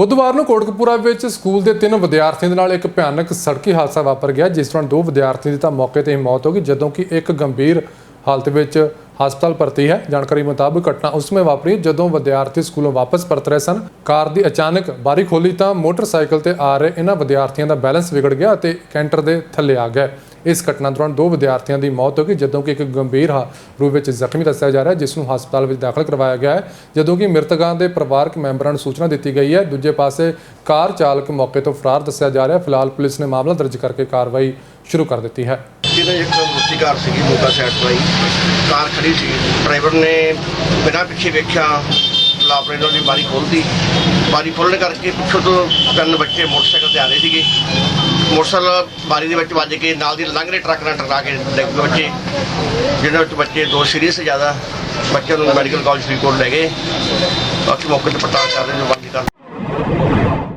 ਬੁੱਧਵਾਰ ਨੂੰ ਕੋਟਕਪੂਰਾ ਵਿੱਚ ਸਕੂਲ ਦੇ ਤਿੰਨ ਵਿਦਿਆਰਥੀਆਂ ਦੇ ਨਾਲ ਇੱਕ ਭਿਆਨਕ ਸੜਕੀ ਹਾਦਸਾ ਵਾਪਰ ਗਿਆ, ਜਿਸ ਦੌਰਾਨ ਦੋ ਵਿਦਿਆਰਥੀ ਦੀ ਤਾਂ ਮੌਕੇ ਤੇ ਹੀ ਮੌਤ ਹੋ ਗਈ, ਜਦੋਂ ਕਿ ਇੱਕ ਗੰਭੀਰ ਹਾਲਤ ਵਿੱਚ ਹਸਪਤਾਲ ਭਰਤੀ ਹੈ। ਜਾਣਕਾਰੀ ਮੁਤਾਬਕ ਘਟਨਾ ਉਸ ਸਮੇਂ ਵਾਪਰੀ ਜਦੋਂ ਵਿਦਿਆਰਥੀ ਸਕੂਲੋਂ ਵਾਪਸ ਪਰਤ ਰਹੇ ਸਨ। ਕਾਰ ਦੀ ਅਚਾਨਕ ਬਾਰੀ ਖੋਲੀ ਤਾਂ ਮੋਟਰਸਾਈਕਲ ਤੇ ਆ ਰਹੇ ਇਹਨਾਂ ਵਿਦਿਆਰਥੀਆਂ ਦਾ ਬੈਲੈਂਸ ਵਿਗੜ ਗਿਆ ਅਤੇ ਕੈਂਟਰ ਦੇ ਥੱਲੇ ਆ ਗਏ। ਇਸ ਘਟਨਾ ਦੌਰਾਨ ਦੋ ਵਿਦਿਆਰਥੀਆਂ ਦੀ ਮੌਤ ਹੋ ਗਈ, ਜਦੋਂ ਕਿ ਇੱਕ ਗੰਭੀਰ ਹਾ- ਰੂਪ ਵਿੱਚ ਜ਼ਖਮੀ ਦੱਸਿਆ ਜਾ ਰਿਹਾ ਹੈ, ਜਿਸ ਨੂੰ ਹਸਪਤਾਲ ਵਿੱਚ ਦਾਖਲ ਕਰਵਾਇਆ ਗਿਆ ਹੈ। ਜਦੋਂ ਕਿ ਮ੍ਰਿਤਕਾਂ ਦੇ ਪਰਿਵਾਰਕ ਮੈਂਬਰਾਂ ਨੂੰ ਸੂਚਨਾ ਦਿੱਤੀ ਗਈ ਹੈ, ਦੂਜੇ ਪਾਸੇ ਕਾਰ ਚਾਲਕ ਮੌਕੇ ਤੋਂ ਫਰਾਰ ਦੱਸਿਆ ਜਾ ਰਿਹਾ ਹੈ। ਫਿਲਹਾਲ ਪੁਲਿਸ ਨੇ ਮਾਮਲਾ ਦਰਜ ਕਰਕੇ ਕਾਰਵਾਈ ਸ਼ੁਰੂ ਕਰ ਦਿੱਤੀ ਹੈ। ਜਿਹਦੇ ਇੱਕ ਮੁੱਤੀ ਕਾਰ ਸੀਗੀ ਮੋਗਾ ਸਾਈਡ ਤੋਂ ਆਈ। ਕਾਰ ਖੜੀ ਸੀ। ਡਰਾਈਵਰ ਨੇ ਬਿਨਾਂ ਪਿੱਛੇ ਵੇਖਿਆ ਲਾਪਰੇਟਰ ਦੀ ਬਾਰੀ ਖੋਲਦੀ ਬਾਰੀ ਖੋਲਣ ਕਰਕੇ ਪਿੱਛੋਂ ਤੋਂ ਤਿੰਨ ਬੱਚੇ ਮੋਟਰਸਾਈਕਲ ਤੇ ਆ ਰਹੇ ਸੀਗੇ। ਮੋਟਰਸਾਈਕਲ ਬਾਰੀ ਦੇ ਵਿੱਚ ਵੱਜ ਕੇ ਨਾਲ ਦੀ ਲੰਘ ਰਹੇ ਟਰੱਕ ਨਾਲ ਟਕਰਾ ਕੇ ਡਿੱਗ ਪਏ ਬੱਚੇ ਜਿਹਨਾਂ ਵਿੱਚ ਬੱਚੇ ਦੋ ਸੀਰੀਅਸ ਜ਼ਿਆਦਾ। ਬੱਚਿਆਂ ਨੂੰ ਮੈਡੀਕਲ ਕਾਲਜ ਫਰੀਦਕੋਟ ਲੈ ਗਏ। ਬਾਕੀ ਮੌਕੇ ਤੇ ਪੜਤਾਲ ਕਰ ਰਹੇ ਜੋ ਬਾਕੀ ਕਰ